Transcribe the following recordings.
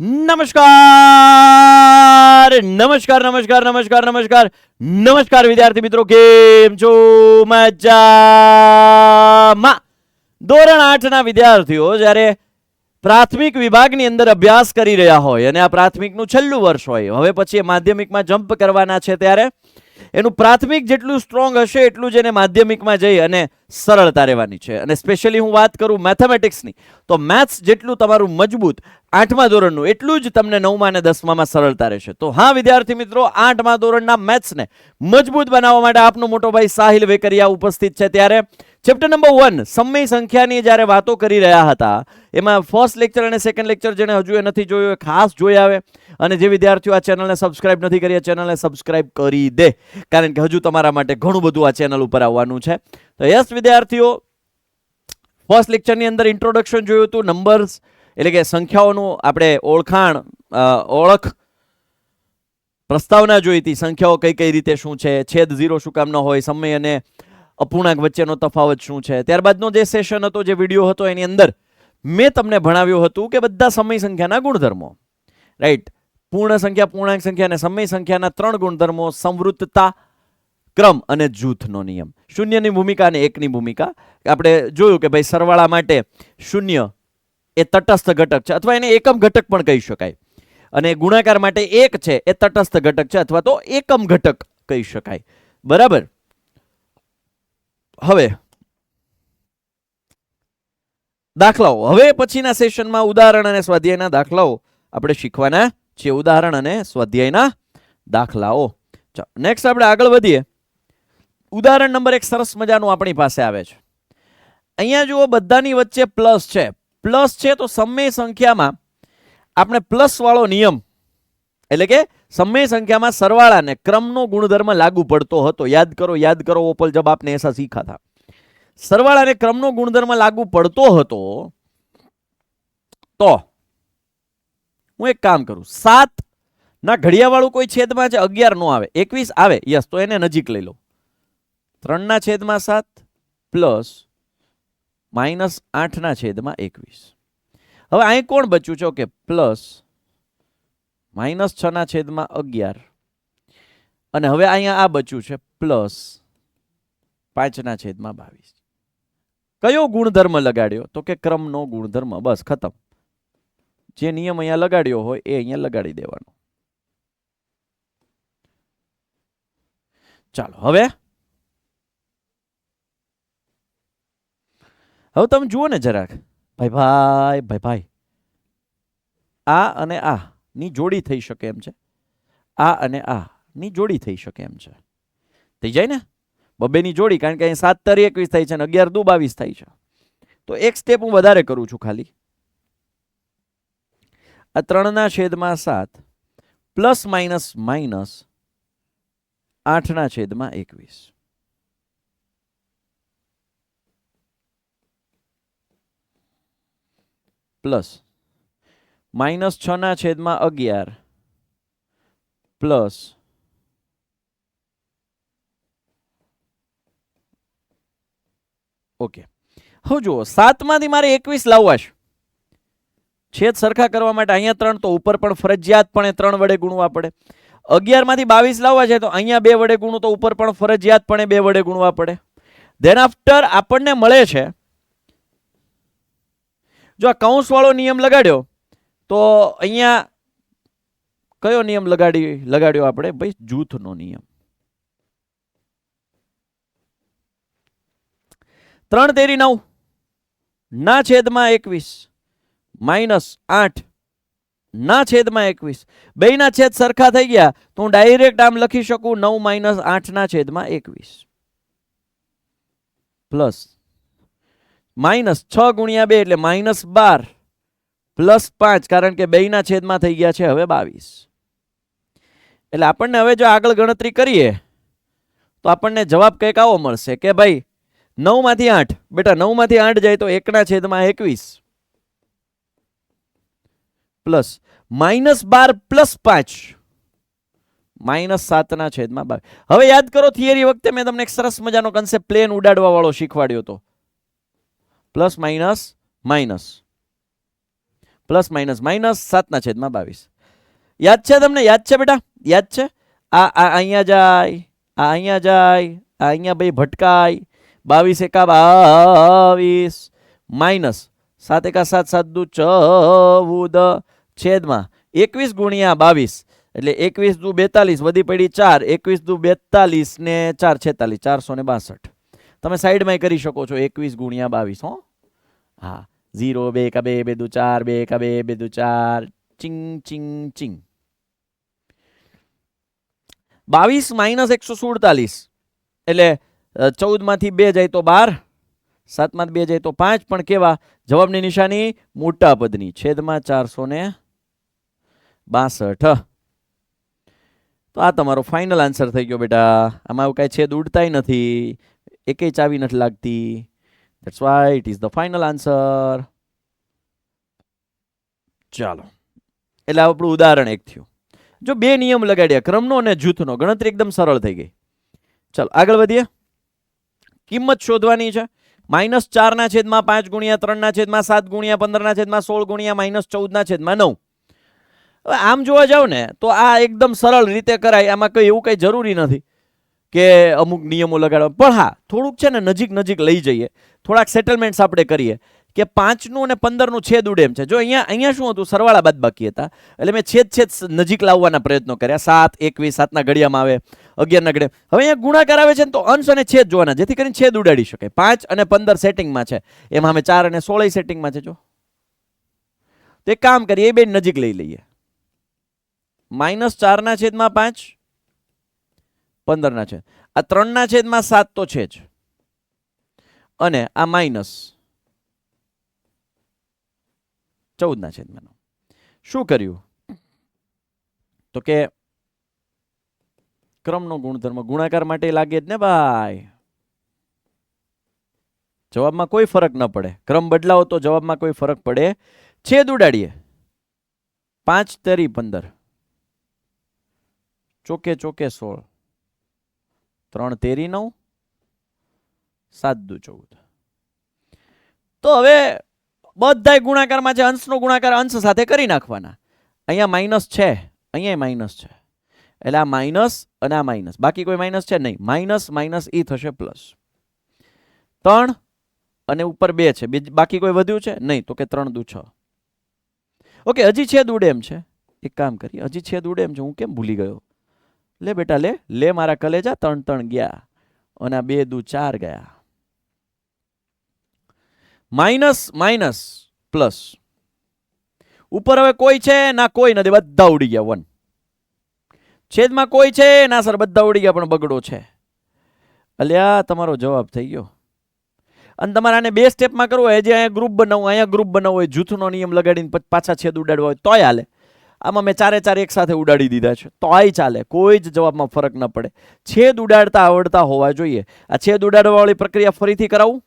નમસ્કાર! નમસ્કાર નમસ્કાર નમસ્કાર નમસ્કાર! નમસ્કાર, વિદ્યાર્થી મિત્રો, કેમ છો? મજામાં! ધોરણ આઠના વિદ્યાર્થીઓ, જ્યારે પ્રાથમિક વિભાગની અંદર અભ્યાસ કરી રહ્યા હોય અને આ પ્રાથમિકનું છેલ્લું વર્ષ હોય, હવે પછી માધ્યમિકમાં જમ્પ કરવાના છે ત્યારે, એનું પ્રાથમિક જેટલું સ્ટ્રોંગ હશે, એટલું જ એને માધ્યમિકમાં જઈ અને સરળતા રહેવાની છે. અને સ્પેશિયલી હું વાત કરું મેથેમેટિક્સની તો મેથ્સ જેટલું તમારું મજબૂત, આઠમા ધોરણનું, એટલું જ તમને નવમા અને દસમામાં સરળતા રહેશે. તો હા, વિદ્યાર્થી મિત્રો, આઠમા ધોરણના મેથ્સને મજબૂત બનાવવા માટે આપનો મોટો ભાઈ સાહિલ વેકરિયા ઉપસ્થિત છે ત્યારે. ચેપ્ટર નંબર વન સમય સંખ્યાની જ્યારે વાતો કરી રહ્યા હતા, એમાં ફર્સ્ટ લેક્ચર અને સેકન્ડ લેક્ચર જેને હજુ એ નથી જોયું, એ ખાસ જોઈ આવે. અને જે વિદ્યાર્થીઓ આ ચેનલને સબસ્ક્રાઇબ નથી કરી આ ચેનલને સબસ્ક્રાઇબ કરી દે. કારણ કે હજુ તમારા માટે ઘણું બધું આ ચેનલ ઉપર આવવાનું છે. તો યસ વિદ્યાર્થીઓ ફર્સ્ટ લેક્ચરની અંદર ઇન્ટ્રોડક્શન જોયું હતું નંબર્સ એટલે કે સંખ્યાઓનું આપણે ઓળખાણ ઓળખ પ્રસ્તાવના જોઈ હતી, સંખ્યાઓ કઈ કઈ રીતે શું છે, છેદ ઝીરો શું કામ ન હોય, સમય અને અપૂર્ણાંક વચ્ચેનો તફાવત શું છે. ત્યારબાદનો જે સેશન હતો, જે વીડિયો હતો, એની અંદર મેં તમને ભણાવ્યું હતું કે બધા સમય સંખ્યાના ગુણધર્મો. રાઈટ પૂર્ણ સંખ્યા, પૂર્ણાંક સંખ્યા અને સમય સંખ્યાના ત્રણ ગુણધર્મો સંવૃત્તતા ક્રમ અને જૂથનો નિયમ. શૂન્યની ભૂમિકા અને એકની ભૂમિકા. આપણે જોયું કે ભાઈ સરવાળા માટે શૂન્ય એ તટસ્થ ઘટક છે, અથવા એને એકમ ઘટક પણ કહી શકાય. અને ગુણાકાર માટે એક છે એ તટસ્થ ઘટક છે, અથવા તો એકમ ઘટક કહી શકાય. બરાબર? હવે દાખલાઓ. હવે પછીના સેશનમાં ઉદાહરણ અને સ્વાધ્યાયના દાખલાઓ આપણે શીખવાના છે ઉદાહરણ અને સ્વાધ્યાયના દાખલાઓ. નેક્સ્ટ આપણે આગળ વધીએ. ઉદાહરણ નંબર એક સરસ મજાનું આપણી પાસે આવે છે. અહીંયા જુઓ, બધાની વચ્ચે પ્લસ છે. પ્લસ છે તો સમય સંખ્યામાં આપણે પ્લસ વાળો નિયમ, એટલે કે સમય સંખ્યામાં સરવાળાને ક્રમનો ગુણધર્મ લાગુ પડતો હતો. યાદ કરો યાદ કરો, ઓપલ જબ આપને એસા શીખા થા. સરવાળાને ક્રમનો ગુણધર્મ લાગુ પડતો હતો, તો હું એક કામ કરું. સાત ના ઘડિયાવાળું કોઈ છેદમાં છે? અગિયાર નો આવે. એકવીસ આવે. યસ તો એને નજીક લઈ લો. ત્રણના છેદમાં સાત પ્લસ માઇનસ આઠના છેદમાં એકવીસ. હવે અહીં કોણ બચ્યું છે? ઓકે, પ્લસ માઇનસ છના છેદમાં અગિયાર. અને હવે અહીંયા આ બચ્યું છે પ્લસ પાંચના છેદમાં બાવીસ. કયો ગુણધર્મ લગાડ્યો? તો કે ક્રમનો ગુણધર્મ, બસ ખતમ. જે નિયમ અહીંયા લગાડ્યો હોય એ અહીંયા લગાડી દેવાનો. ચાલો, હવે હવે તમે જુઓ ને જરાક. ભાઈ ભાઈ ભાઈ ભાઈ. આ અને આ ની જોડી થઈ શકે એમ છે. આ અને આ ની જોડી થઈ શકે એમ છે. થઈ જાય ને? બબેની જોડી, કારણ કે અહીં સાત તરી એકવીસ થાય છે અને અગિયાર દુ બાવીસ થાય છે. તો એક સ્ટેપ હું વધારે કરું છું ખાલી. આ ત્રણના છેદમાં સાત પ્લસ માઇનસ માઇનસ આઠના છેદમાં એકવીસ. પ્લસ. માઇનસ છના છેદમાં અગિયાર. પ્લસ. ઓકે. હવે જુઓ, સાતમાંથી મારે એકવીસ લાવવા છેદ સરખા કરવા માટે અહીંયા ત્રણ, તો ઉપર પણ ફરજિયાતપણે ત્રણ વડે ગુણવા પડે. અગિયારમાંથી બાવીસ લાવવા છે તો અહીંયા બે વડે ગુણું, તો ઉપર પણ ફરજિયાતપણે બે વડે ગુણવા પડે. ધેન આફ્ટર આપણને મળે છે જો આ કૌંસવાળો નિયમ લગાડ્યો, તો અહીંયા કયો નિયમ લગાડી, લગાડ્યો આપણે? ભાઈ જૂથનો નિયમ. ત્રણ તેરી નવ. ના છેદમાં એકવીસ. માઇનસ આઠ. ના છેદમાં એકવીસ. બેયના છેદ સરખા થઈ ગયા, તો હું ડાયરેક્ટ આમ લખી શકું નવ માઇનસ આઠના છેદમાં એકવીસ. પ્લસ માઇનસ છ ગુણ્યા બે એટલે માઇનસ બાર પ્લસ પાંચ, કારણ કે બેયના છેદમાં થઈ ગયા છે હવે બાવીસ. એટલે આપણને હવે જો આગળ ગણતરી કરીએ, તો આપણને જવાબ કંઈક આવો મળશે કે ભાઈ નવમાંથી આઠ, બેટા નવમાંથી આઠ જાય તો એકના છેદમાં એકવીસ. પ્લસ માઇનસ બાર પ્લસ પાંચ. માઇનસ સાતના છેદમાં બાર. હવે યાદ કરો થિયરી વખતે મેં તમને એક સરસ મજાનો કન્સેપ્ટ પ્લેન ઉડાડવા વાળો શીખવાડ્યો હતો. Plus minus minus. Plus minus minus સાતના છેદમાં બાવીસ. યાદ છે તમને? યાદ છે બેટા? યાદ છે? આ આ અહીંયા જાય, આ અહીંયા જાય, આ અહીંયા ભાઈ ભટકાય. બાવીસ એકા બાવીસ. માઇનસ સાત એકા સાત સાત દુ ચૌદ. છેદમાં એકવીસ ગુણ્યા બાવીસ. એટલે એકવીસ દુ બેતાલીસ, વધી પડી ચાર. એકવીસ દુ બેતાલીસ ને ચાર, છેતાલીસ. ચારસો ને બાસઠ. તમે સાઈડમાં કરી શકો છો. એકવીસ ગુણ્યા બાવીસ, હો. હા. ઝીરો, બે, એકા, બે બે, દુ, ચાર, બે, એકા, બે બે, દુ, ચાર. ચિંગ ચિંગ ચિંગ. બાવીસ માઇનસ એકસો સુડતાલીસ. એટલે ચૌદમાંથી બે જાય તો બાર સાતમાં બે જાય તો પાંચ, પણ કેવા? જવાબની નિશાની મોટા પદની, છેદમાં ચારસો ને બાસઠ. તો આ તમારો ફાઇનલ આન્સર થઈ ગયો બેટા. આમાં એવું કાંઈ છેદ ઉડતાય નથી. એકેય ચાવી નથી લાગતી. That's why it is the final answer ચાલો. એટલે આપણું ઉદાહરણ એક થયું. જો બે નિયમ લગાડ્યા, ક્રમનો અને જૂથનો, ગણતરી એકદમ સરળ થઈ ગઈ. ચાલો, આગળ વધીએ. કિંમત શોધવાની છે. માઇનસ ચારના છેદમાં પાંચ ગુણ્યા ત્રણના છેદમાં સાત ગુણ્યા પંદરના છેદમાં સોળ ગુણ્યા માઇનસ ચૌદના છેદમાં નવ. હવે આમ જોવા જાવ ને, તો આ એકદમ સરળ રીતે કરાય. આમાં કંઈ એવું કંઈ જરૂરી નથી કે અમુક નિયમો લગાડવા. પણ હા, થોડુંક છે ને નજીક નજીક લઈ જઈએ. થોડાક સેટલમેન્ટ્સ આપણે કરીએ કે પાંચનું અને પંદરનું છેદ ઉડે એમ છે. જો અહીંયા અહીંયા શું હતું? સરવાળા બાદ બાકી હતા. એટલે મેં છેદ છેદ નજીક લાવવાના પ્રયત્નો કર્યા. સાત, એકવીસ, સાતના ઘડિયામાં આવે અગિયારના ઘડિયા હવે અહીંયા ગુણાકાર આવે છે ને તો અંશ અને છેદ જોવાના, જેથી કરીને છેદ ઉડાડી શકે. પાંચ અને પંદર સેટિંગમાં છે. એમાં અમે ચાર અને સોળય સેટિંગમાં છે, જો. તો એક કામ કરીએ, એ બે નજીક લઈ લઈએ. માઇનસ ચારના છેદમાં પાંચ, પંદરના છેદ. આ ત્રણના છેદમાં સાત તો છે જ. અને આ માઇનસ ચૌદના છેદમાં નવ. શું કર્યું? તો કે ક્રમનો ગુણધર્મ ગુણાકાર માટે લાગે જ ને ભાઈ? જવાબમાં કોઈ ફરક ન પડે. ક્રમ બદલાવો તો જવાબમાં કોઈ ફરક પડે. છેદ ઉડાડીએ. પાંચ તેરી પંદર. ચોકે ચોકે સોળ. ત્રણ તેરી નવ. સાત દુ ચૌદ તો હવે બધાય ગુણાકારમાં છે અંશનો ગુણાકાર અંશ સાથે કરી નાખવાના. અહીંયા માઇનસ છે અહીંયા માઇનસ છે. એટલે આ માઇનસ અને આ માઇનસ. બાકી કોઈ માઇનસ છે નહીં. માઇનસ માઇનસ ઈ થશે પ્લસ. ત્રણ અને ઉપર બે છે. બાકી કોઈ વધ્યું છે? નહીં. તો કે ત્રણ દુ છ. ઓકે, હજી છેદ ઉડે એમ છે. એક કામ કરીએ હજી છેદ ઉડેમ છે. હું કેમ ભૂલી ગયો? લે બેટા, લે. લે મારા કલેજા, ત્રણ ત્રણ ગયા. અને આ બે દુ ચાર ગયા. Minus minus, plus. ઉપર હવે કોઈ છે? ના, કોઈ નથી. બધા ઉડી ગયા. વન. છેદમાં કોઈ છે? ના, સર, બધા ઉડી ગયા, પણ બગડો છે. અલ્યા, તમારો જવાબ થઈ ગયો. અને તમારે આને બે સ્ટેપમાં કરવું હોય. જે અહીંયા ગ્રુપ બનાવવું અહીંયા ગ્રુપ બનાવવું હોય. જૂથનો નિયમ લગાડીને પછી છેદ ઉડાડવા હોય. તોય હાલે. આમાં મેં ચારે ચાર એક સાથે ઉડાડી દીધા છે. તો આય ચાલે. કોઈ જ જવાબમાં ફરક ન પડે. છેદ ઉડાડતા આવડતા હોવા જોઈએ. આ છેદ ઉડાડવાવાળી પ્રક્રિયા ફરીથી કરાવું.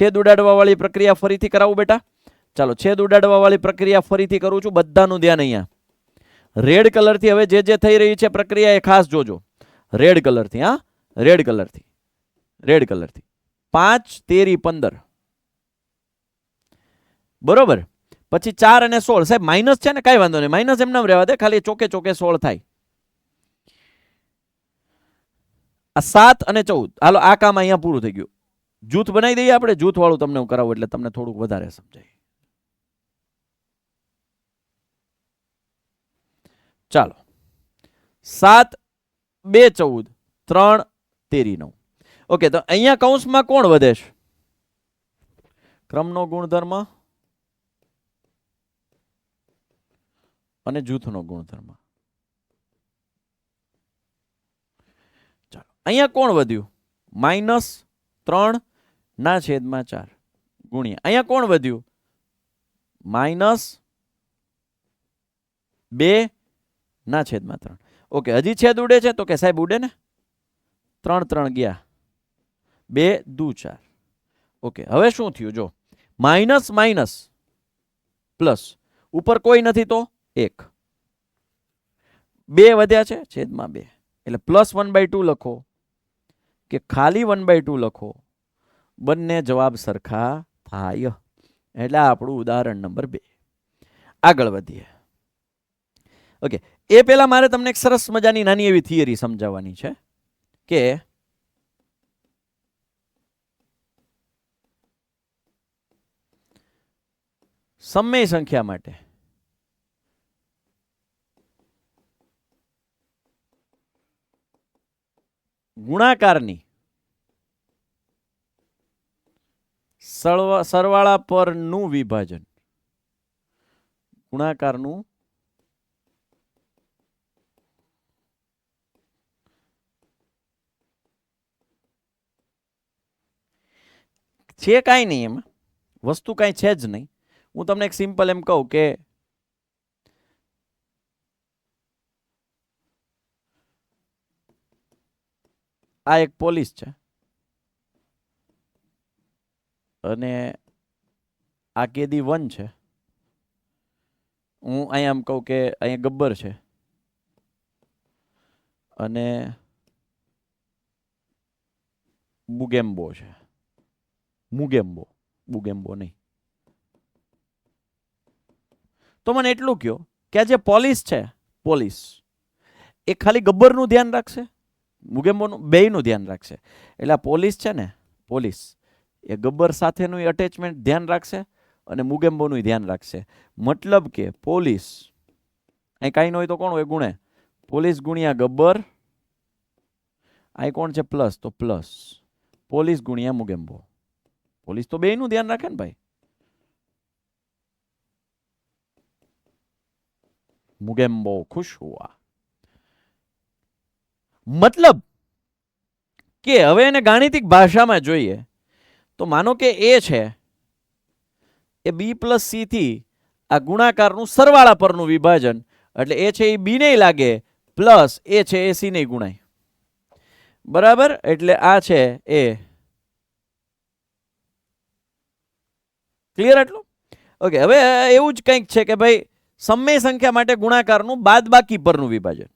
છેદ ઉડાડવાવાળી પ્રક્રિયા ફરીથી કરાવું બેટા. ચાલો, છેદ ઉડાડવાવાળી પ્રક્રિયા ફરીથી કરું છું, બધાનું ધ્યાન અહીંયા. રેડ કલરથી હવે જે જે થઈ રહી છે પ્રક્રિયા એ ખાસ જોજો. રેડ કલરથી હા? રેડ કલરથી રેડ કલરથી પાંચ, તેરી, પંદર. બરોબર? પછી ચાર અને સોળ. સાહેબ માઇનસ છે ને? કાંઈ વાંધો નહીં. માઇનસ એમ નામ રહેવા દે, ખાલી ચોકે ચોકે સોળ થાય. આ સાત અને ચૌદ. હાલો, આ કામ અહીંયા પૂરું થઈ ગયું. જૂથ બનાવી દઈએ આપણે? જૂથવાળું તમને હું કરાવું એટલે તમને થોડુંક વધારે સમજાય. ચાલો. સાત, બે, ચૌદ. ત્રણ, તેરી, નવ. ઓકે, તો અહીંયા કૌંસમાં કોણ વધે છે? ક્રમનો ગુણધર્મ અને જૂથનો ગુણધર્મ. ચાલો. અહીંયા કોણ વધ્યું? માઇનસ ત્રણ ના છેદમાં ચાર. ગુણ્યા. અહીંયા કોણ વધ્યું? માઇનસ બે ના છેદમાં ત્રણ. ઓકે, હજી છેદ ઉડે છે તો કે સાહેબ ઉડે ને? ત્રણ ત્રણ ગયા. બે, દુ, ચાર. ઓકે, હવે શું થયું? જો, માઇનસ માઇનસ પ્લસ ઉપર કોઈ નથી તો એક. બે વધ્યા છે, છેદમાં બે. એટલે પ્લસ વન બાય ટુ લખો કે ખાલી વન બાય ટુ લખો બંને જવાબ સરખા થાય. એટલે આપણું ઉદાહરણ નંબર બે. આગળ વધીએ. ઓકે, એ પહેલા મારે તમને એક સરસ મજાની નાની એવી થિયરી સમજાવવાની છે કે સમય સંખ્યા માટે ગુણાકારની સરવાળા પરનું વિભાજન. ગુણાકારનું છે કાંઈ નહીં એમાં. વસ્તુ કાંઈ છે જ નહીં. હું તમને એક સિમ્પલ એમ કહું કે આ એક પોલીસ છે. અને આ કેદી વન છે. હું અહીંયા એમ કહું કે અહીંયા ગબ્બર છે. અને બુગેમ્બો છે. મુગેમ્બો. બુગેમ્બો નહીં. તો મને એટલું કહો કે આ જે પોલીસ છે, પોલીસ, એ ખાલી ગબ્બરનું ધ્યાન રાખશે? મુગેમ્બોનું, બેયનું ધ્યાન રાખશે? એટલે આ પોલીસ છે ને, પોલીસ એ ગબ્બર સાથેનું અટેચમેન્ટ ધ્યાન રાખશે અને મુગેમ્બોનું ધ્યાન રાખશે. મતલબ કે પોલીસ, અહીં કાંઈ ન હોય તો કોણ હોય? ગુણે. પોલીસ ગુણ્યા ગબ્બર, અહીં કોણ છે? પ્લસ. તો પ્લસ. પોલીસ ગુણ્યા મુગેમ્બો. પોલીસ તો બેયનું ધ્યાન રાખે ને ભાઈ. મુગેમ્બો ખુશ હુઆ મતલબ કે હવે એને ગાણિતિક ભાષામાં જોઈએ. તો માનો કે એ છે, એ બી પ્લસ સી થી આ ગુણાકારનું સરવાળા પરનું વિભાજન, એટલે એ છે એ બી નહીં લાગે, પ્લસ એ છે એ સી નહીં ગુણાય. બરાબર? એટલે આ છે એ. ક્લિયર આટલું? ઓકે હવે એવું જ કંઈક છે કે ભાઈ, સમય સંખ્યા માટે ગુણાકારનું બાદ બાકી પરનું વિભાજન.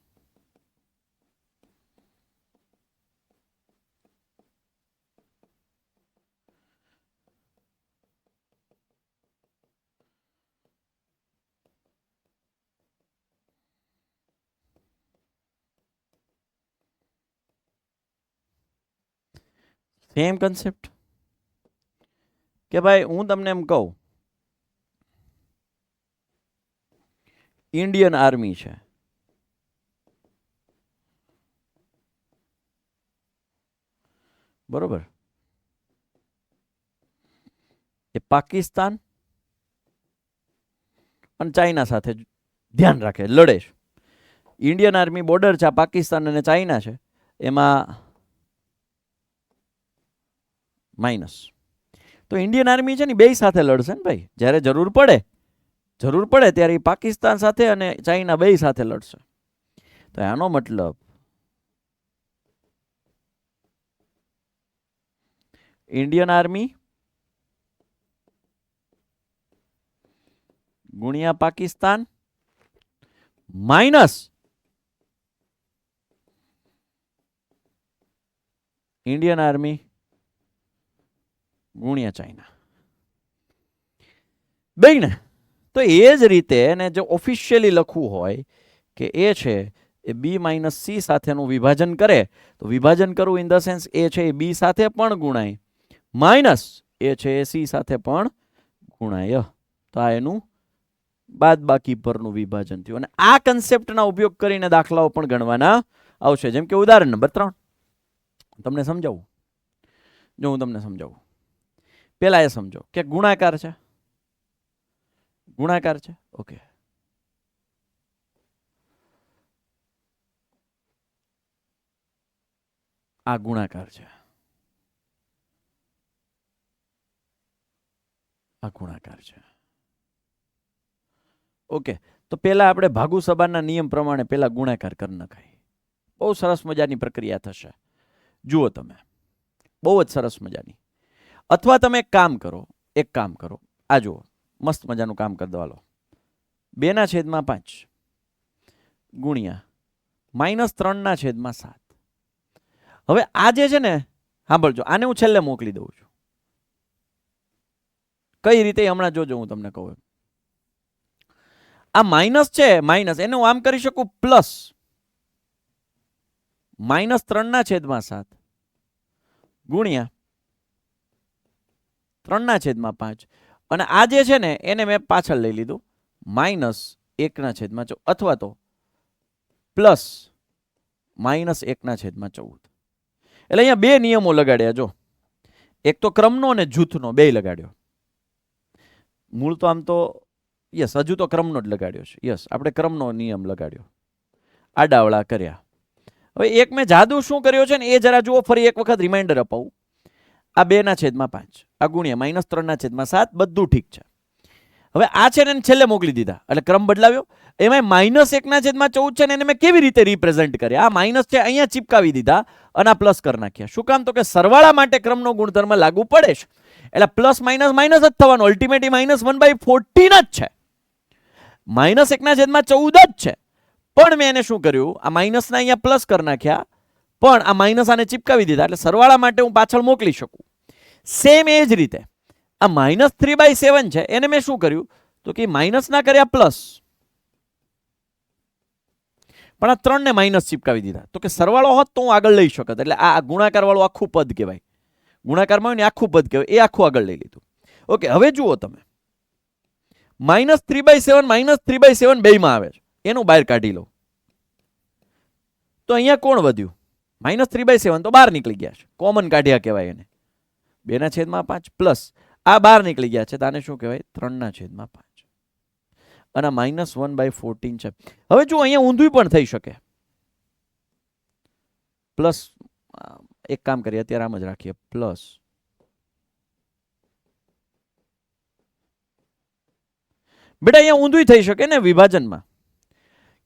સેમ કન્સેપ્ટ કે ભાઈ, હું તમને એમ કહું ઇન્ડિયન આર્મી છે. બરોબર? એ પાકિસ્તાન અને ચાઇના સાથે ધ્યાન રાખે, લડે છે. ઇન્ડિયન આર્મી બોર્ડર છે પાકિસ્તાન અને ચાઇના છે. એમાં માઇનસ. તો ઇન્ડિયન આર્મી છે ને બે સાથે લડશે ને ભાઈ? જ્યારે જરૂર પડે જરૂર પડે ત્યારે એ પાકિસ્તાન સાથે અને ચાઇના બે સાથે લડશે. તો આનો મતલબ ઇન્ડિયન આર્મી ગુણ્યા પાકિસ્તાન માઇનસ ઇન્ડિયન આર્મી ગુણ્યા ચાઇના. બેન, તો એ જ રીતે એને જો ઓફિશિયલી લખવું હોય કે એ છે, એ બી માઇનસ સી સાથેનું વિભાજન કરે, તો વિભાજન કરવું ઇન ધ સેન્સ એ છે એ બી સાથે પણ ગુણાય. માઇનસ એ છે એ સી સાથે પણ ગુણાય. તો આ એનું બાદ બાકી પરનું વિભાજન થયું. અને આ કન્સેપ્ટના ઉપયોગ કરીને દાખલાઓ પણ ગણવાના આવશે. જેમ કે ઉદાહરણ નંબર ત્રણ. તમને સમજાવું? જો હું તમને સમજાવું. પેલા એ સમજો કે ગુણાકાર છે? ગુણાકાર છે? ઓકે. આ ગુણાકાર છે. આ ગુણાકાર છે. ઓકે, તો પેલા આપણે ભાગુ સભાના નિયમ પ્રમાણે પેલા ગુણાકાર કરી નખાય. બહુ સરસ મજાની પ્રક્રિયા થશે. જુઓ તમે. બહુ જ સરસ મજાની. અથવા તમે એક કામ કરો, એક કામ કરો. આ જુઓ, મસ્ત મજાનું કામ કરી દો હાલો બેના છેદમાં પાંચ. ગુણ્યા. માઇનસ ત્રણના છેદમાં સાત. હવે આ જે છે ને, સાંભળજો, આને હું છેલ્લે મોકલી દઉં છું. કઈ રીતે હમણાં જોજો, હું તમને કહું આ માઇનસ છે, માઇનસ, એને હું આમ કરી શકું, પ્લસ. માઇનસ ત્રણના છેદમાં સાત. ગુણ્યા. ત્રણના છેદમાં પાંચ. અને આ જે છે ને, એને મેં પાછળ લઈ લીધું. માઇનસ એકના છેદમાં ચૌદ. અથવા તો પ્લસ માઇનસ એકના છેદમાં ચૌદ. એટલે અહીંયા બે નિયમો લગાડ્યા જો. એક તો ક્રમનો અને જૂથનો બે લગાડ્યો. મૂળ તો આમ તો, યસ, હજુ તો ક્રમનો જ લગાડ્યો છે. યસ, આપણે ક્રમનો નિયમ લગાડ્યો. આડાવળા કર્યા. હવે એક મેં જાદુ શું કર્યો છે ને, એ જરા જુઓ, ફરી એક વખત રિમાઇન્ડર અપાવું. આ બેના છેદમાં પાંચ, આ ગુણ્યા માઇનસ ત્રણના છેદમાં સાત, બધું ઠીક છે. હવે આ છે ને છેલ્લે મોકલી દીધા, એટલે ક્રમ બદલાવ્યો. એમાં માઇનસ એકના છેદમાં ચૌદ છે ને એને મેં કેવી રીતે રિપ્રેઝેન્ટ કર્યા? આ માઇનસ છે, અહીંયા ચીપકાવી દીધા અને આ પ્લસ કરી નાખ્યા. શું કામ? તો કે સરવાળા માટે ક્રમનો ગુણધર્મ લાગુ પડે છે. એટલે પ્લસ માઇનસ માઇનસ જ થવાનું. Ultimately minus one by fourteen જ છે. માઇનસ એકના છેદમાં ચૌદ જ છે. પણ મેં એને શું કર્યું? આ માઇનસના અહીંયા પ્લસ કરી નાખ્યા. પણ આ માઇનસ આને ચિપકાવી દીધા. એટલે સરવાળા માટે હું પાછળ મોકલી શકું. સેમ એ જ રીતે. આ માઇનસ થ્રી બાય સેવન છે. એને મેં શું કર્યું? તો કે માઇનસ ના કર્યા પ્લસ પણ આ ત્રણને માઇનસ ચિપકાવી દીધા. તો કે સરવાળો હોત તો હું આગળ લઈ શકત. એટલે આ ગુણાકારવાળું આખું પદ કહેવાય. ગુણાકારમાં હોય ને આખું પદ કહેવાય. એ આખું આગળ લઈ લીધું. ઓકે, હવે જુઓ તમે. Minus three by seven minus three by seven બેમાં આવે છે. એનું બહાર કાઢી લો. તો અહીંયા કોણ વધ્યું? માઇનસ થ્રી બાય સેવન તો બહાર નીકળી ગયા છે. કોમન કાઢ્યા કહેવાય એને. બેના છેદમાં પાંચ પ્લસ. આ બહાર નીકળી ગયા છે. તો આને શું કહેવાય? ત્રણના છેદમાં પાંચ. અને માઇનસ વન બાય ફોર્ટીન છે. હવે જો અહીંયા ઊંધું પણ થઈ શકે. પ્લસ એક કામ કરીએ, અત્યારે આમ જ રાખીએ. પ્લસ. બેટા, અહીંયા ઊંધું થઈ શકે ને વિભાજનમાં.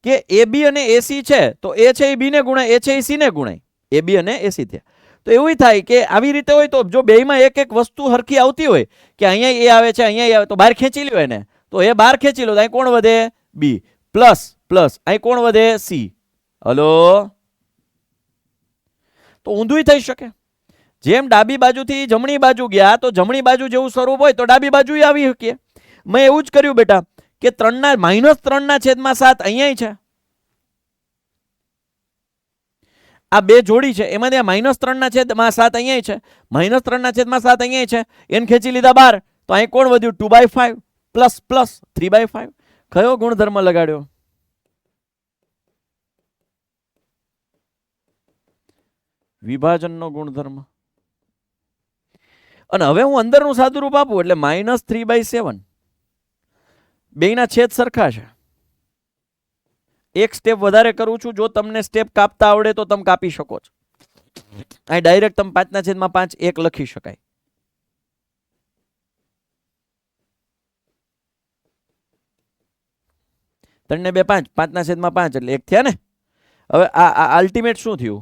કે એ બી અને એસી છે, તો એ છે એ બીને ગુણાય, એ છે એ સી ને ગુણાય. એ બી અને એસી થયા. તો એવું થાય કે આવી રીતે હોય તો જો બેયમાં એક એક વસ્તુ હરખી આવતી હોય કે અહીંયા એ આવે છે, અહીંયા એ આવે, તો બહાર ખેંચી લ્યો એને. તો એ બહાર ખેંચી લો, તો અહીં કોણ વધે? બી. Plus plus. અહીં કોણ વધે? સી. હલો? તો ઊંધું થઈ શકે. જેમ ડાબી બાજુથી જમણી બાજુ ગયા, તો જમણી બાજુ જેવું સ્વરૂપ હોય તો ડાબી બાજુ આવી શકીએ. મેં એવું જ કર્યું બેટા. કે ત્રણના માઇનસ ત્રણના છેદમાં સાત અહીંયા છે. આ બે જોડી છે, એમાંથી આ માઇનસ ત્રણના છેદમાં સાત અહીંયા છે. માઇનસ ત્રણના છેદમાં સાત અહીંયા છે. એને ખેંચી લીધા બાર. તો અહીં કોણ વધ્યું? Two by five plus plus three by five કયો ગુણધર્મ લગાડ્યો? વિભાજનનો ગુણધર્મ. અને હવે હું અંદરનું સાદુરૂપ આપું, એટલે માઇનસ થ્રી બાય સેવન બેયના છેદ સરખા છે. એક સ્ટેપ વધારે કરું છું, જો તમને સ્ટેપ કાપતા આવડે તો તમે કાપી શકો છો. અહીં ડાયરેક્ટ તમે પાંચના છેદમાં પાંચ, એક લખી શકાય. ત્રણ ને બે પાંચ, પાંચના છેદમાં પાંચ એટલે એક થયા ને? હવે આ અલ્ટિમેટ શું થયું?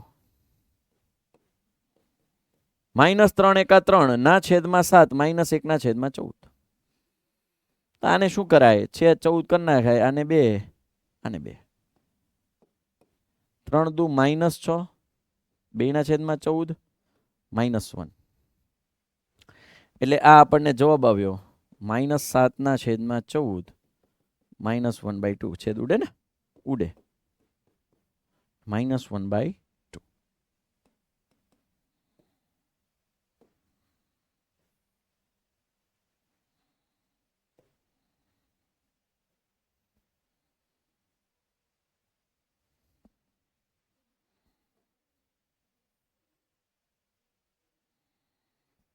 માઇનસ ત્રણ એકા ત્રણ, ના છેદમાં સાત, માઇનસ એકના છેદમાં ચૌદ. તો આને શું કરાય? છેદ ચૌદ કરી નાખાય. આને બે. આને બે. ત્રણ દુ માઇનસ છ. બેના છેદમાં ચૌદ. Minus one. એટલે આ આપણને જવાબ આવ્યો. માઇનસ સાતના છેદમાં ચૌદ. Minus one by two. છેદ ઉડે ને? ઉડે. માઇનસ વન બાય ટુ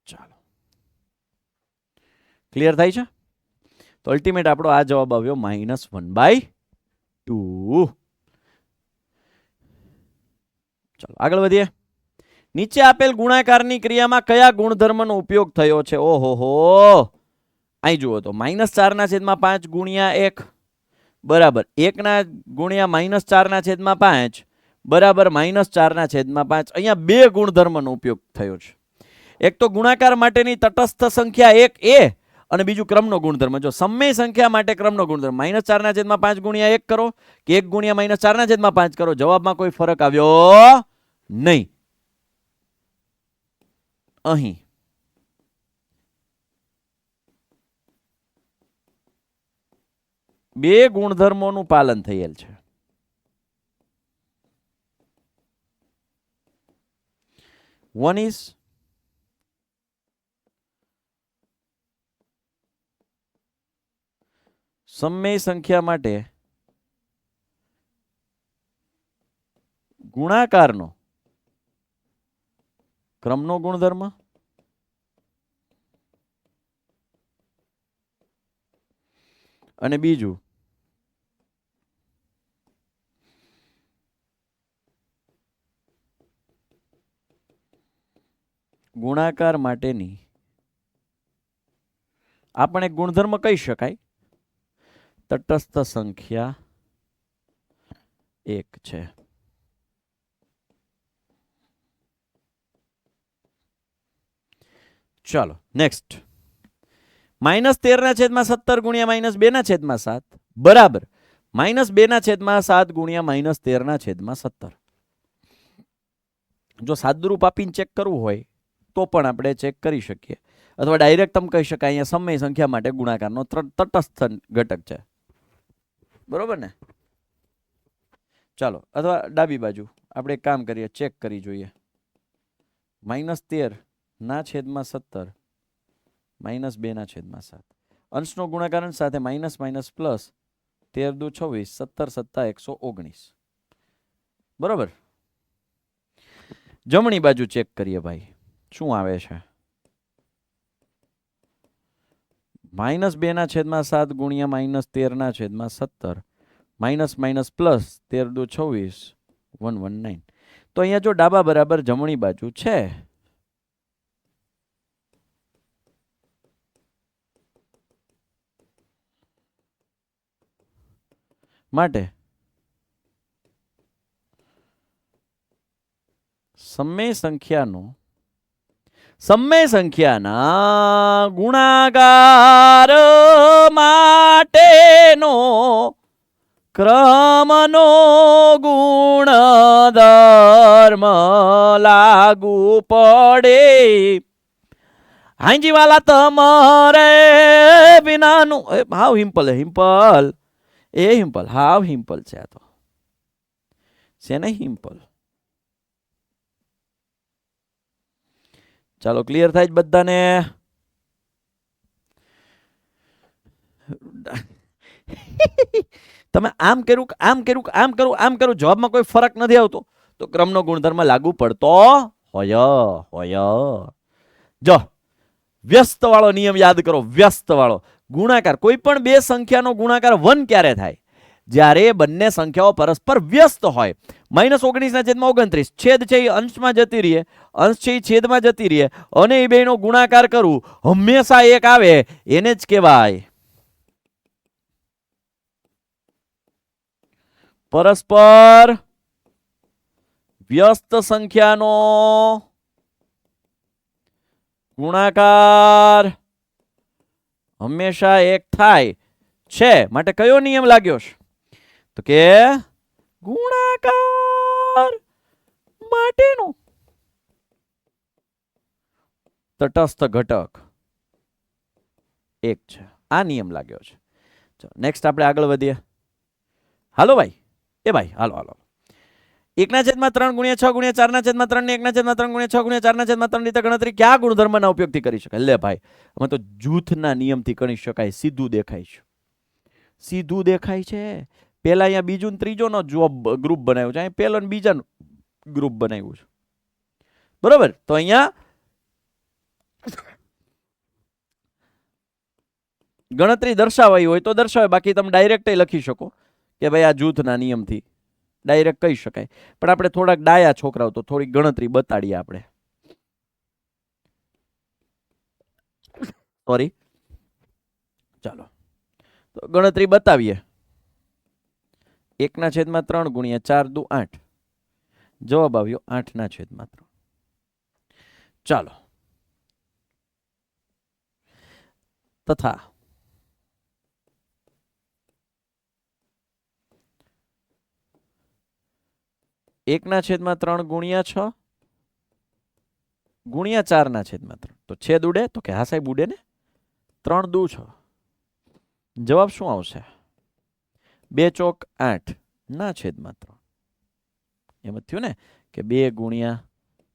ચાલો ક્લિયર થાય છે? તો અલ્ટિમેટ આપણો આ જવાબ આવ્યો માઇનસ વન બાય ટુ ચાલો, આગળ વધીએ. નીચે આપેલ ગુણાકારની ક્રિયામાં કયા ગુણધર્મનો ઉપયોગ થયો છે? ઓહો હો. અહીં જુઓ તો માઇનસ ચારના છેદમાં પાંચ ગુણ્યા એક. બરાબર. એકના ગુણ્યા માઇનસ ચારના છેદમાં પાંચ. બરાબર માઇનસ ચારના છેદમાં પાંચ. અહીંયા બે ગુણધર્મનો ઉપયોગ થયો છે. એક તો ગુણાકાર માટેની તટસ્થ સંખ્યા એક એ અને બીજું ક્રમનો ગુણધર્મ. જો સમય સંખ્યા માટે ક્રમનો ગુણધર્મ માઇનસ ચારના છેદમાં પાંચ ગુણ્યા એક કરો કે એક ગુણ્યા માઇનસ ચારના છેદમાં પાંચ કરો, જવાબમાં કોઈ ફરક આવ્યો નહીં. અહીં. બે ગુણધર્મોનું પાલન થયેલ છે. વન ઇઝ સમય સંખ્યા માટે ગુણાકારનો ક્રમનો ગુણધર્મ અને બીજું ગુણાકાર માટેની આપણે ગુણધર્મ કહી શકાય. તટસ્થ સંખ્યા એક છે. ચાલો નેક્સ્ટ માઇનસ તેરના છેદમાં સત્તર ગુણ્યા માઇનસ બેના છેદમાં સાત. બરાબર. માઇનસ બેના છેદમાં સાત ગુણ્યા માઇનસ તેરના છેદમાં સત્તર. જો સાદુરૂપ આપીને ચેક કરવું હોય, તો પણ આપણે ચેક કરી શકીએ. અથવા ડાયરેક્ટ તમે કહી શકાય અહીંયા સમય સંખ્યા માટે ગુણાકારનો તટસ્થ ઘટક છે. બરોબર ને? ચાલો, અથવા ડાબી બાજુ આપણે એક કામ કરીએ ચેક કરી જોઈએ. માઇનસ તેર ના છેદમાં સત્તર. માઇનસ બેના છેદમાં સાત. અંશનો ગુણાકાર સાથે માઇનસ માઇનસ પ્લસ તેર દુ છવ્વીસ, સત્તર સત્તા એકસો ઓગણીસ. બરોબર? જમણી બાજુ ચેક કરીએ ભાઈ, શું આવે છે? માઇનસ બેના છેદમાં સાત ગુણ્યા માઇનસ તેરના છેદમાં સત્તર. માઇનસ માઇનસ પ્લસ તેર દુ છવ્વીસ, વન વન નાઇન. તો અહીંયા જો ડાબા બરાબર જમણી બાજુ છે. માટે સમય સંખ્યાનો સમય સંખ્યાના ગુણાકાર માટેનો ક્રમનો ગુણધર્મ લાગુ પડે. હાંજી વાલા, તમારે વિનાનું, એ હાવ હિમ્પલ હિમ્પલ, એ હિમ્પલ, હાવ હિમ્પલ છે આ તો. છે હિમ્પલ? ચાલો ક્લિયર થાય બધાને? તમે આમ કર્યું આમ કર્યું આમ કરું આમ કરું, જવાબમાં કોઈ ફરક નથી આવતો. તો ક્રમનો ગુણધર્મ લાગુ પડતો હોય હોય. જો વ્યસ્ત વાળો નિયમ યાદ કરો વ્યસ્ત વાળો ગુણાકાર, કોઈ પણ બે સંખ્યાનો ગુણાકાર વન ક્યારે થાય? જ્યારે બંને સંખ્યાઓ પરસ્પર વ્યસ્ત હોય. માઇનસ ઓગણીસના છેદમાં ઓગણત્રીસ. છેદ છે એ અંશમાં જતી રહીએ. અંશ છે એ છેદમાં જતી રહીએ. અને એ બેનો ગુણાકાર કરવું હંમેશા એક આવે. એને જ કહેવાય. પરસ્પર વ્યસ્ત સંખ્યાનો ગુણાકાર હંમેશા એક થાય. છે. માટે કયો નિયમ લાગ્યો છે? તો કે ગુણાકાર માટેનો. તટસ્થ ઘટક એક છે. આ નિયમ લાગ્યો છે. ચલો નેક્સ્ટ આપણે આગળ વધીએ. હાલો ભાઈ. એ ભાઈ, હાલો હાલો. એકના છેદમાં ત્રણ ગુણ્યા છ ગુણ્યા ચારના છેદમાં ત્રણ એકના છેદમાં ત્રણ ગુણ્યા છ ગુણ્યા ચારના છેદમાં ત્રણ રીતે ગણતરી કયા ગુણધર્મના ઉપયોગથી કરી શકાય? લે ભાઈ, અમે તો જૂથના નિયમથી ગણી શકાય, સીધું દેખાય છે. સીધું દેખાય છે. પેલા અહીંયા બીજું ને ત્રીજોનો જોબ ગ્રુપ બનાવ્યો છે. અહીંયા પહેલો ને બીજાનું ગ્રુપ બનાવ્યું છે. બરોબર? તો અહીંયા ગણતરી દર્શાવાઈ હોય તો દર્શાવે બાકી તમે ડાયરેક્ટ લખી શકો કે ભાઈ આ જૂથના નિયમથી ડાયરેક્ટ કહી શકાય. પણ આપણે થોડાક ડાયા છોકરાઓ, તો થોડી ગણતરી બતાડીએ આપણે. સોરી ચાલો. તો ગણતરી બતાવીએ. એકના છેદમાં ત્રણ ગુણ્યા ચાર દુ આઠ. જવાબ આવ્યો આઠના છેદમાં ત્રણ. ચાલો. તથા. એકના છેદમાં ત્રણ ગુણ્યા છ ગુણ્યા ચારના છેદમાં ત્રણ. તો છેદ ઉડે? તો કે હા સાહેબ ઉડે ને? ત્રણ દુ છ. જવાબ શું આવશે? બે ચોક આઠ, ના છેદમાં ત્રણ. એમ જ થયું ને કે બે ગુણ્યા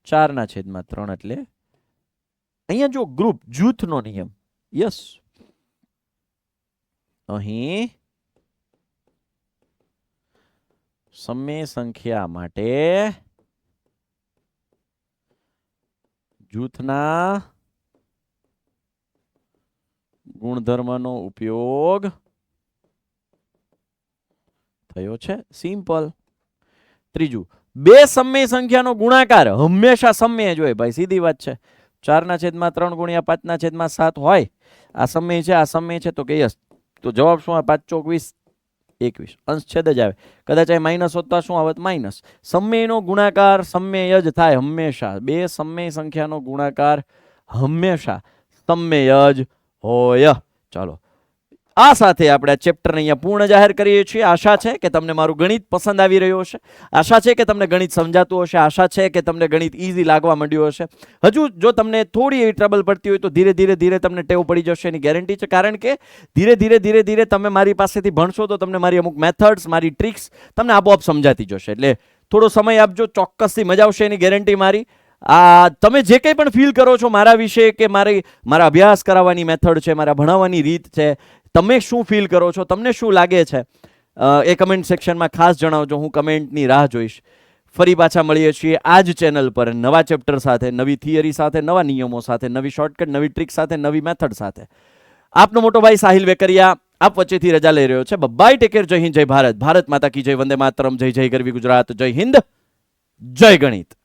ચારના છેદમાં ત્રણ એટલે અહીંયા જો ગ્રુપ જૂથનો નિયમ યસ અહીં સમય સંખ્યા માટે જૂથના ગુણધર્મનો ઉપયોગ થયો છે. સિમ્પલ ત્રીજું, બે સમય સંખ્યાનો ગુણાકાર હંમેશા સમય જ હોય ભાઈ, સીધી વાત છે. ચારના છેદમાં ત્રણ ગુણ્યા પાંચના છેદમાં સાત હોય. આ સમય છે, આ સમય છે, તો કે યસ. તો જવાબ શું આવે? પાંચ ચોકવીસ એકવીસ. અંશ છેદ જ આવે. કદાચ એ માઇનસ હોતા શું આવત? માઇનસ સમયનો ગુણાકાર સમય જ થાય હંમેશા. બે સમય સંખ્યાનો ગુણાકાર હંમેશા સમય જ હોય. ચાલો. આ સાથે આપણે આ ચેપ્ટરને અહીંયા પૂર્ણ જાહેર કરીએ છીએ. આશા છે કે તમને મારું ગણિત પસંદ આવી રહ્યું હશે. આશા છે કે તમને ગણિત સમજાતું હશે. આશા છે કે તમને ગણિત ઇઝી લાગવા માંડ્યું હશે. હજુ જો તમને થોડી એવી ટ્રબલ પડતી હોય તો ધીરે ધીરે ધીરે તમને ટેવ પડી જશે એની ગેરંટી છે. કારણ કે ધીરે ધીરે ધીરે ધીરે તમે મારી પાસેથી ભણશો તો તમને મારી અમુક મેથડ્સ મારી ટ્રિક્સ તમને આપોઆપ સમજાતી જશે. એટલે થોડો સમય આપજો, ચોક્કસથી મજા આવશે એની ગેરંટી મારી. આ તમે જે કંઈ પણ ફીલ કરો છો મારા વિશે કે મારી, મારા અભ્યાસ કરાવવાની મેથડ છે, મારા ભણાવવાની રીત છે તમે શું ફીલ કરો છો? તમને શું લાગે છે? એ કમેન્ટ સેક્શનમાં ખાસ જણાવજો, હું કમેન્ટની રાહ જોઈશ. ફરી પાછા મળીએ છીએ આ જ ચેનલ પર નવા ચેપ્ટર સાથે, નવી થિયરી સાથે, નવા નિયમો સાથે, નવી શોર્ટકટ નવી ટ્રીક સાથે, નવી મેથડ સાથે. આપનો મોટો ભાઈ સાહિલ વેકરિયા, આપ વચ્ચેથી રજા લઈ રહ્યો છે. બાય ટેક કેર જય હિન્દ, જય ભારત. ભારત માતા કી જય, વંદે માતરમ, જય જય ગરવી ગુજરાત, જય હિન્દ, જય ગણિત.